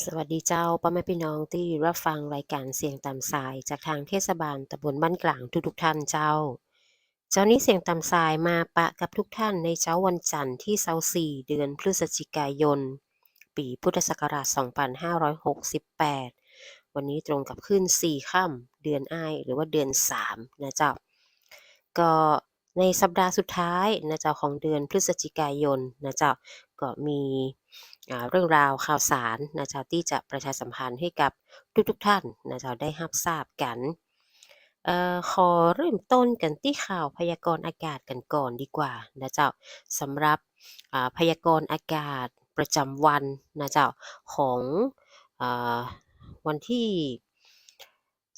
สวัสดีเจ้าพ่อแม่พี่น้องที่รับฟังรายการเสียงตามสายจากทางเทศบาลตำบลบ้านกลางทุกๆท่านเจ้า เจ้านี้เสียงตามสายมาปะกับทุกท่านในเช้าวันจันทร์ที่ 24 เดือนพฤศจิกายน ปีพุทธศักราช 2568 วันนี้ตรงกับขึ้น 4 ค่ำเดือนอ้ายหรือว่าเดือน 3 นะเจ้า ก็ ในสัปดาห์สุดท้ายนะเจ้าของเดือนพฤศจิกายนนะเจ้าก็มีเรื่องราวข่าวสารนะเจ้าที่จะประชาสัมพันธ์ให้กับทุกๆท่านนะเจ้าได้รับทราบกันออขอเริ่มต้นกันที่ข่าวพยากรณ์อากาศกันก่อนดีกว่านะเจ้าสำหรับพยากรณ์อากาศประจำวันนะเจ้าของอวันที่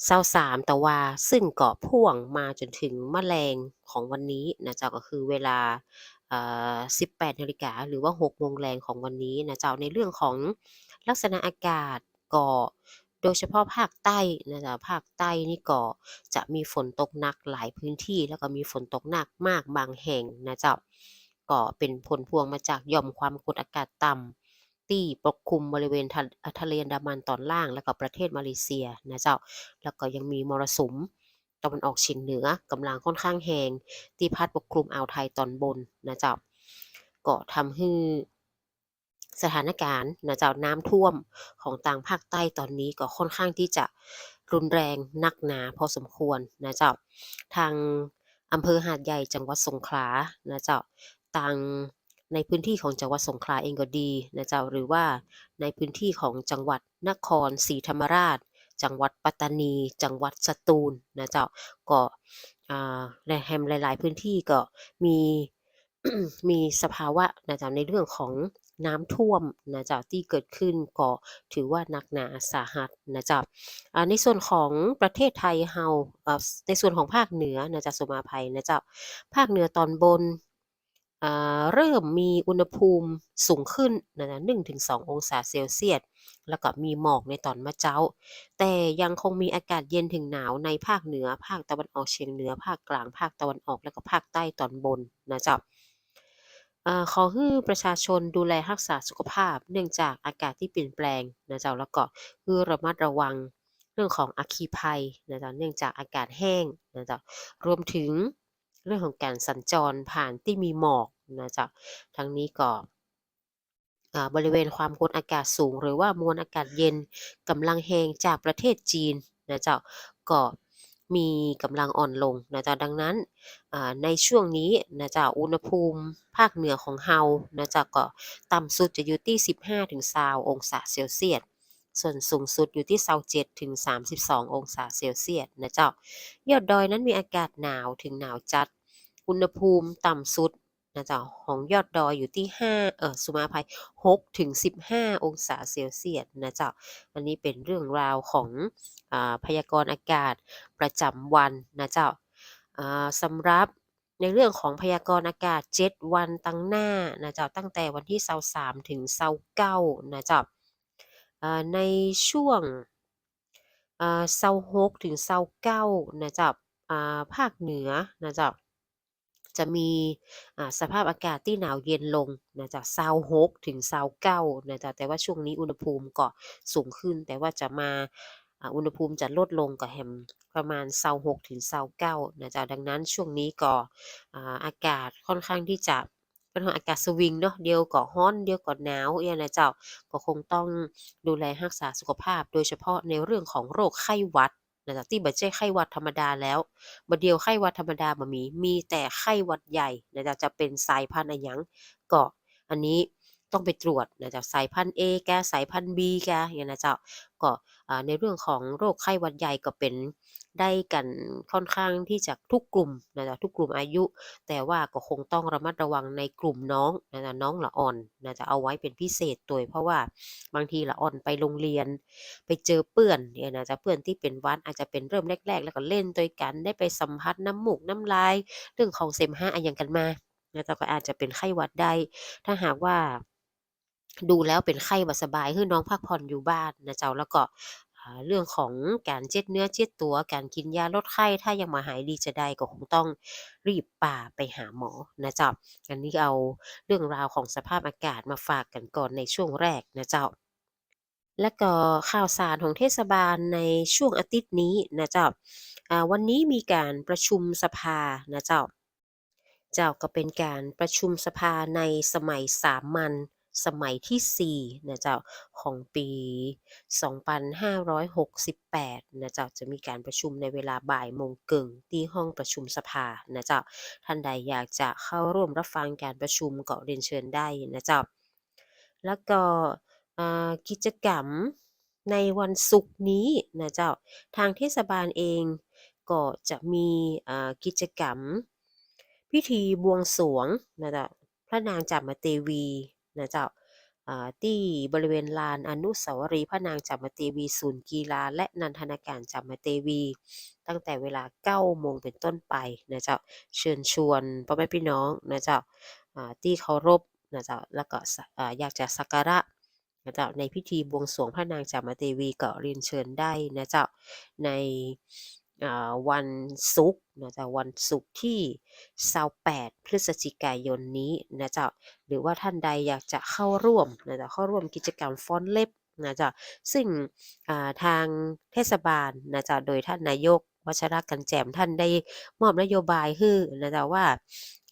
23แต่ว่าซึ่งเก็พ่วงมาจนถึงมแมลงของวันนี้นะเจ้าก็คือเวลา 18นาฬิกาหรือว่า6โมงแรงของวันนี้นะเจ้าในเรื่องของลักษณะอากาศเก็โดยเฉพาะภาคใต้นะจ๊ะภาคใต้นี่ก็จะมีฝนตกหนักหลายพื้นที่ แล้วก็มีฝนตกหนักมากบางแห่งนะเจ้าก็เป็นผลพวงมาจากย่อมความกดอากาศต่ำ ที่ปกคลุมบริเวณทะเลอันดามันตอนล่าง แล้วก็ประเทศมาเลเซียนะเจ้า แล้วก็ยังมีมรสุมตะวันออกเฉียงเหนือกำลังค่อนข้างแรงที่พัดปกคลุมอ่าวไทยตอนบนนะเจ้าก็ทำให้สถานการณ์นะเจ้าน้ำท่วมของต่างภาคใต้ตอนนี้ก็ค่อนข้างที่จะรุนแรงนักหนาพอสมควรนะเจ้าทางอำเภอหาดใหญ่จังหวัดสงขลานะเจ้าต่าง ในพื้นที่ของจังหวัดสงขลาเองก็ดีนะเจ้าหรือว่าในพื้นที่ของจังหวัดนครศรีธรรมราช จังหวัดปัตตานี จังหวัดสตูลนะเจ้าก็ในแฮมหลาย ๆ พื้นที่ก็มีมีสภาวะนะเจ้าในเรื่องของน้ำท่วมนะจ๊ะที่เกิดขึ้นก็ถือว่าหนักหนาสาหัสนะจ๊ะในส่วนของประเทศไทยเฮาในส่วนของภาคเหนือนะจ๊ะสมาภัยนะจ๊ะภาคเหนือตอนบน เริ่มมีอุณหภูมิสูงขึ้นนะจ๊ะ1-2ององศาเซลเซียส แล้วก็มีหมอกในตอนมะเจ้า แต่ยังคงมีอากาศเย็นถึงหนาวในภาคเหนือ ภาคตะวันออกเฉียงเหนือ ภาคกลาง ภาคตะวันออก แล้วก็ภาคใต้ตอนบนนะจ๊ะขอให้ประชาชนดูแลรักษาสุขภาพ เนื่องจากอากาศที่เปลี่ยนแปลงนะจ้าแล้วก็คือระมัดระวังเรื่องของอัคคีภัยนะจ้าเนื่องจากอากาศแห้งนะจ้ารวมถึง เรื่องของการสัญจรผ่านที่มีหมอกนะจ้าทั้งนี้ก็บริเวณความกดอากาศสูง หรือว่ามวลอากาศเย็นกำลังแหงจากประเทศจีนนะเจ้าก็มีกำลังอ่อนลงนะจ๊ะดังนั้นในช่วงนี้นะจ๊ะอุณหภูมิภาคเหนือของเฮานะจ๊ะก็ต่ำสุดจะอยู่ที่ 15-20องศาเซลเซียส ส่วนสูงสุดอยู่ที่27ถึง 32 องศาเซลเซียสนะเจ้า ยอดดอยนั้นมีอากาศหนาวถึงหนาวจัด อุณหภูมิต่ำสุดนะจ๊ะของยอดดอยอยู่ที่5เออสุมาภัย6ถึง 15 องศาเซลเซียสนะจ๊ะอันนี้เป็นเรื่องราวของอพยากรณ์อากาศประจำวันนะเจ้าสำหรับในเรื่องของพยากรณ์อากาศ 7 วันตั้งหน้านะเจ้าตั้งแต่วันที่23ถึง29นะเจ้า ในช่วง26ถึง29นะเจ้าภาคเหนือนะจ้าจะมีสภาพอากาศที่หนาวเย็นลงนะจ๊ะ26ถึง29นะจ๊ะแต่ว่าช่วงนี้อุณหภูมิก็สูงขึ้น แต่ว่าจะมาอุณหภูมิจะลดลงก็แฮมประมาณ26ถึง29นะจ๊ะดังนั้นช่วงนี้ก็อากาศค่อนข้างที่จะ เป็นอากาศสวิงเนาะเดียวก็ฮ้อนเดียวก็หนาวอย่างนะเจ้าก็คงต้องดูแลรักษาสุขภาพ โดยเฉพาะในเรื่องของโรคไข้หวัดนะจ๊ะที่บ่ใช่ไข้หวัดธรรมดาแล้วบ่เดียวไข้หวัดธรรมดาบ่มี มีแต่ไข้หวัดใหญ่นะจ๊ะจะเป็นสายพันธุ์อะหยังก็อันนี้ ต้องไปตรวจนะจ๊ะสายพันธุ์ A แกสายพันธุ์ B แกอย่างนะเจ้าก็ในเรื่องของโรคไข้หวัดใหญ่ก็เป็นได้กันค่อนข้างที่จะทุกกลุ่มนะจ๊ะทุกกลุ่มอายุ แต่ว่าก็คงต้องระมัดระวังในกลุ่มน้องนะจ๊ะน้องละอ่อนนะจ๊ะเอาไว้เป็นพิเศษตัวเพราะว่าบางทีละอ่อนไปโรงเรียน ไปเจอเพื่อนเนี่ยนะจ๊ะเพื่อนที่เป็นวัดอาจจะเป็นเริ่มแรก ๆ แล้วก็เล่นด้วกันได้ไปสัมผัสน้ำหมูกน้ำลาย เรื่องของเสมหะอะไรอย่างกันมานะจ๊ะก็อาจจะเป็นไข้หวัดได้ ถ้าหากว่า ดูแล้วเป็นไข้บ่สบายคือน้องพักผ่อนอยู่บ้านนะเจ้าแล้วก็เรื่องของการเจ็ดเนื้อเจ็ดตัว การกินยาลดไข้ถ้ายังมาหายดีจะได้ก็คงต้องรีบป่าไปหาหมอนะเจ้าอันนี้เอาเรื่องราวของสภาพอากาศมาฝากกันก่อนในช่วงแรกนะเจ้าและก็ข่าวสารของเทศบาลในช่วงอาทิตย์นี้นะเจ้าอ่าวันนี้มีการประชุมสภานะเจ้า เจ้าก็เป็นการประชุมสภาในสมัยสามัญ สมัยที่4นะเจ้าของปี 2568นะเจ้าจะมีการประชุมในเวลาบ่ายโมงกึ่งที่ห้องประชุมสภานะเจ้าท่านใดอยากจะเข้าร่วมรับฟังการประชุมก็เรียนเชิญได้นะเจ้าแล้วก็กิจกรรมในวันศุกร์นี้นะเจ้าทางเทศบาลเองก็จะมีกิจกรรม พิธีบวงสรวงนะเจ้าพระนางจามเทวี นะเจ้าที่บริเวณลานอนุสาวรีย์พระนางจามเทวีศูนย์กีฬา และนันทนาการจามเทวี ตั้งแต่เวลา9โมงเป็นต้นไปนะเจ้าเชิญชวนพ่อแม่พี่น้องนะเจ้าที่เคารพนะเจ้าแล้วก็อยากจะสักการะนะเจ้าในพิธีบวงสรวงพระนางจามเทวีก็เรียนเชิญได้นะเจ้าใน วันศุกร์นะจ้าวันศุกร์ที่28พฤศจิกายนนี้นะจ้าหรือว่าท่านใดอยากจะเข้าร่วมนะจ้าเข้าร่วมกิจกรรมฟ้อนเล็บนะจ้าซึ่งทางเทศบาลนะจ้าโดยท่านนายกวชระกันแจ่มท่านได้มอบนโยบายให้นะจ้าว่า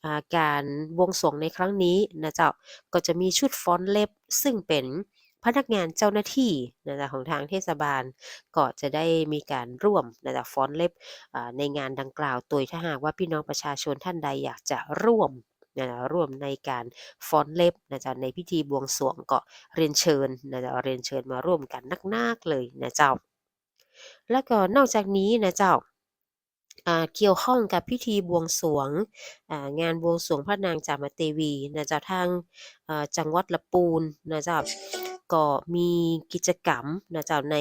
อ่าการบวงสรวงในครั้งนี้นะเจ้าก็จะมีชุดฟ้อนเล็บซึ่งเป็น พนักงานเจ้าหน้าที่นะจ๊ะของทางเทศบาลก็จะได้มีการร่วมนะจ๊ะฟ้อนเล็บในงานดังกล่าวโดยถ้าหากว่าพี่น้องประชาชนท่านใดอยากจะร่วมนะจ๊ะร่วมในการฟ้อนเล็บนะจ๊ะในพิธีบวงสรวงก็เรียนเชิญนะจ๊ะเรียนเชิญมาร่วมกันนักๆเลยนะเจ้า แล้วก็นอกจากนี้นะเจ้า เกี่ยวข้องกับพิธีบวงสวงงานบวงสวงพระนางจามเทวีนะเจ้าทางจังหวัดละปูนนะเจ้าก็มีกิจกรรมนะเจ้าใน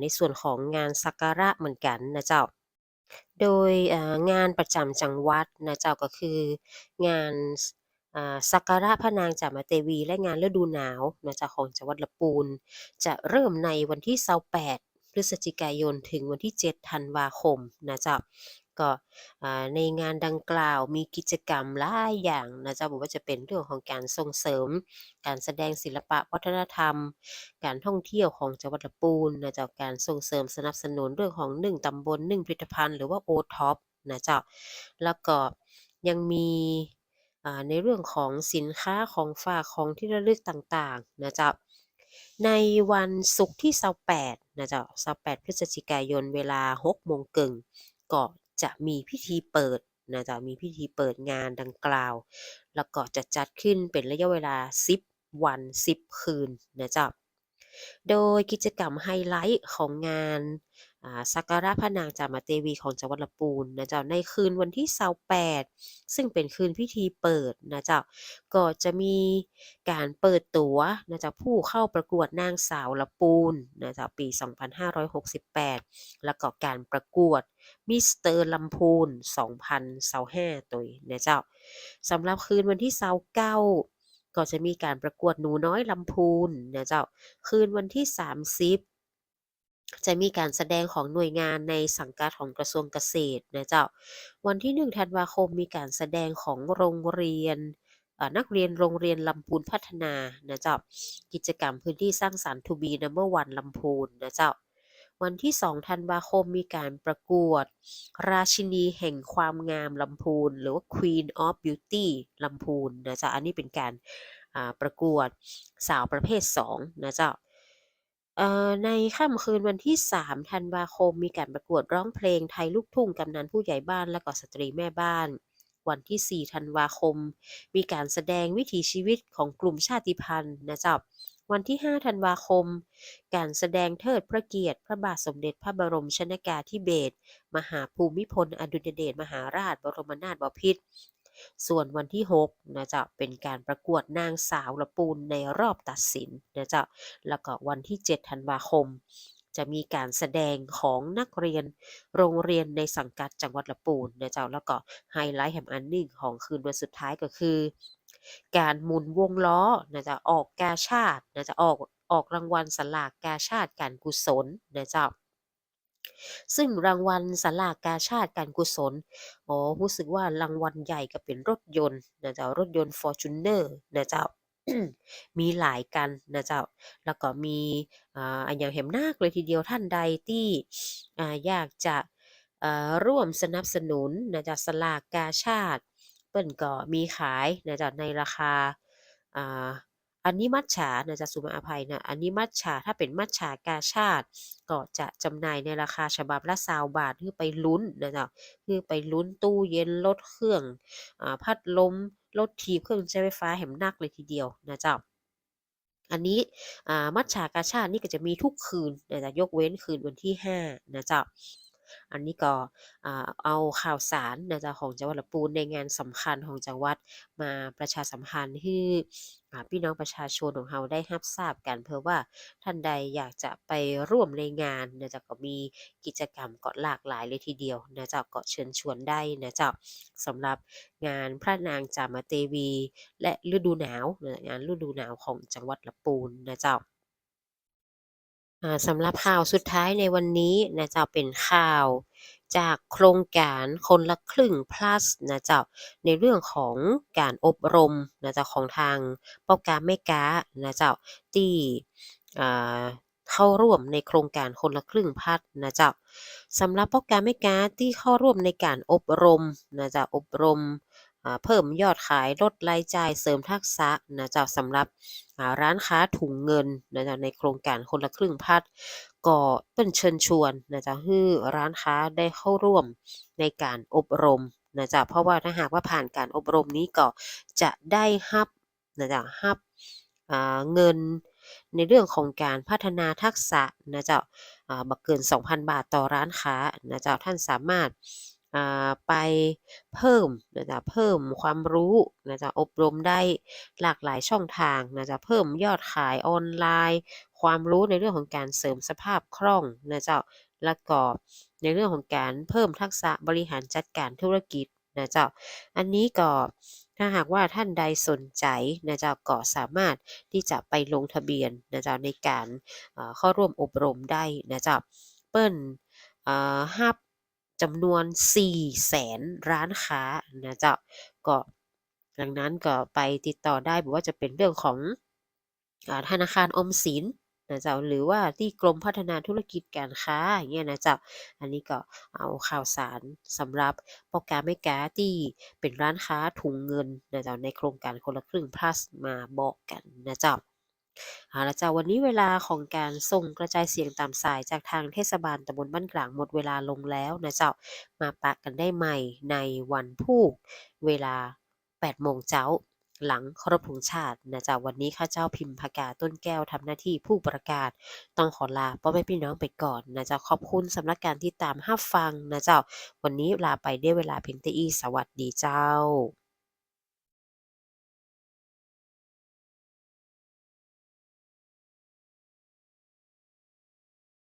ในส่วนของงานสักการะเหมือนกันนะเจ้าโดยงานประจำจังหวัดนะเจ้าก็คืองานสักการะพระนางจามเทวี และงานฤดูหนาวนะเจ้าของจังหวัดลำพูน จะเริ่มในวันที่28 พฤศจิกายนถึงวันที่ 7 ธันวาคมนะเจ้าก็ในงานดังกล่าวมีกิจกรรมหลายอย่างนะเจ้าบอกว่าจะเป็นเรื่องของการส่งเสริม การแสดงศิลปะวัฒนธรรม การท่องเที่ยวของจังหวัดลำพูนนะเจ้าการส่งเสริมสนับสนุนเรื่องของหนึ่งตำบลหนึ่งผลิตภัณฑ์หรือว่าโอท็อปนะเจ้าแล้วก็ยังมีในเรื่องของสินค้าของฝากของที่ระลึกต่างๆนะเจ้า ในวันศุกร์ที่28นะเจ้า28พฤศจิกายนเวลา6โมงกึ่งก็จะมีพิธีเปิดนะเจ้ามีพิธีเปิดงานดังกล่าว แล้วก็จะจัดขึ้นเป็นระยะเวลา 10 วัน 10 คืนนะเจ้าโดยกิจกรรมไฮไลท์ของงาน สักการะพระนางจามเทวีของจังหวัดลำพูนนะเจ้าในคืนวันที่28ซึ่งเป็นคืนพิธีเปิดนะเจ้าก็จะมีการเปิดตั๋วนะเจ้าผู้เข้าประกวดนางสาวลำพูนนะเจ้าปี 2568 แล้วก็การประกวดมิสเตอร์ลำพูน2025ตัวนะเจ้าสำหรับคืนวันที่29ก็จะมีการประกวดหนูน้อยลำพูนนะเจ้าคืนวันที่ 30 จะมีการแสดงของหน่วยงานในสังกัดของกระทรวงเกษตรนะเจ้า วันที่ 1 ธันวาคมมีการแสดงของโรงเรียนนักเรียนโรงเรียนลำพูนพัฒนานะเจ้า กิจกรรมพื้นที่สร้างสรรค์ทูบีนัมเบอร์วันลำพูนนะเจ้า วันที่ 2 ธันวาคมมีการประกวด ราชินีแห่งความงามลำพูน หรือว่า Queen of Beauty ลำพูนนะจ๊ะอันนี้เป็นการประกวดสาวประเภท 2 นะเจ้า เอ่อในค่ำคืนวันที่ 3 ธันวาคม มีการประกวดร้องเพลงไทยลูกทุ่งกำนันผู้ใหญ่บ้านและก็สตรีแม่บ้าน วันที่ 4 ธันวาคม มีการแสดงวิถีชีวิตของกลุ่มชาติพันธุ์นะจ้าวันที่ 5 ธันวาคม การแสดงเทิดพระเกียรติ พระบาทสมเด็จพระบรมชนากาธิเบศร มหาภูมิพล อดุลยเดช มหาราช บรมนาถบพิตร ส่วนวันที่6นะจ๊ะเป็นการประกวดนางสาวละปูนในรอบตัดสินนะจ๊ะแล้วก็วันที่ 7 ธันวาคม จะมีการแสดงของนักเรียนโรงเรียนในสังกัดจังหวัดละปูนนะจ๊ะแล้วก็ไฮไลท์แห่งอันหนึ่งของคืนวันสุดท้ายก็คือ การหมุนวงล้อนะจ๊ะออกกาชาตินะจ๊ะออกออกรางวัลสลากกาชาติการกุศลนะจ๊ะ ซึ่งรางวัลสลากกาชาติการกุศล อ๋อ รู้สึกว่ารางวัลใหญ่ก็เป็นรถยนต์นะเจ้ารถยนต์ Fortuner นะเจ้า มีหลายกันนะเจ้า แล้วก็มีอ่าอันอย่างแหมนักเลยทีเดียวท่านใดที่อ่าอยากจะอ่อร่วมสนับสนุนนะจ้าสลากกาชาดเปิ้นก็มีขายนะจ้าในราคาอ่า อันนี้มัตจะนะจ้าสุมาอภัยนะอันนี้มัตจะถ้าเป็นมัตจะกาชาดก็จะจำหน่ายในราคาฉบับละ20บาทคือไปลุ้นนะจ้าคือไปลุ้นตู้เย็นรถเครื่องอพัดลมรถถีเครื่องใช้ไฟฟ้าแหมนักเลยทีเดียวนะจ้าอันนี้มัตจะกาชาดนี่ก็จะมีทุกคืนนะจ้ายกเว้นคืนวันที่5นะจ้า อันนี้ก็เอาข่าวสารนะจ้าของจังหวัดลำพูนในงานสำคัญของจังหวัดมาประชาสัมพันธ์ให้พี่น้องประชาชนของเราได้รับทราบกันเผื่อว่าท่านใดอยากจะไปร่วมในงานนะจ้าก็มีกิจกรรมก็หลากหลายเลยทีเดียวนะจ้าก็เชิญชวนได้นะจ้าสำหรับงานพระนางจามเทวี และฤดูหนาวนะงานฤดูหนาวของจังหวัดลำพูนนะจ้าอ่า สำหรับข่าวสุดท้ายในวันนี้นะเจ้าเป็นข่าว จากโครงการคนละครึ่ง plus นะเจ้าในเรื่องของการอบรมนะเจ้าของทางป้อก้าแม่ก้านะเจ้าที่อ่าเข้าร่วมในโครงการคนละครึ่ง plus นะเจ้าสำหรับป้อก้าแม่ก้าที่เข้าร่วมในการอบรมนะเจ้าอบรม เพิ่มยอดขายลดรายจ่ายเสริมทักษะนะเจ้าสำหรับร้านค้าถุงเงินนะเจ้าในโครงการคนละครึ่ง plus ก็เปิ้นเชิญชวนนะเจ้าให้ร้านค้าได้เข้าร่วมในการอบรมนะเจ้าเพราะว่าถ้าหากว่าผ่านการอบรมนี้ก็จะได้รับนะเจ้ารับเงินในเรื่องของการพัฒนาทักษะนะเจ้าอ่าบ่เกิน 2,000 บาทต่อร้านค้านะเจ้าท่านสามารถ ไปเพิ่มนะจ้าเพิ่มความรู้นะจ้าอบรมได้หลากหลายช่องทางนะจ้าเพิ่มยอดขายออนไลน์ ความรู้ในเรื่องของการเสริมสภาพคล่องนะจ้าแล้วก็ในเรื่องของการเพิ่มทักษะบริหารจัดการธุรกิจนะเจ้า อันนี้ก็ถ้าหากว่าท่านใดสนใจนะเจ้าก็สามารถที่จะไปลงทะเบียนนะเจ้าในการเข้าร่วมอบรมได้นะเจ้า เปิ้นอ่ารับ จำนวน400,000ร้านค้านะเจ้าก็ดังนั้นก็ไปติดต่อได้บ่ว่าจะเป็นเรื่องของธนาคารอมสินนะเจ้าหรือว่าที่กรมพัฒนาธุรกิจการค้าอย่างเงี้ยนะเจ้าอันนี้ก็เอาข่าวสารสำหรับป้อก้าแม่ก้าที่เป็นร้านค้าถุงเงินนะเจ้าในโครงการคนละครึ่ง plus มาบอกกันนะเจ้า เอาละจ้าวันนี้เวลาของการส่งกระจายเสียงตามสายจากทางเทศบาลตำบลบ้านกลางหมดเวลาลงแล้วนะเจ้ามาปะกันได้ใหม่ในวันพุธเวลา8โมงเจ้าหลังครพธงชาตินะจ้าวันนี้ข้าเจ้าพิมพากาต้นแก้วทำหน้าที่ผู้ประกาศ ต้องขอลาพ่อแม่พี่น้องไปก่อนนะจ้าขอบคุณสำหรับการติดตามรับฟังนะเจ้าวันนี้ลาไปได้เวลาเพียงเท่านี้สวัสดีเจ้า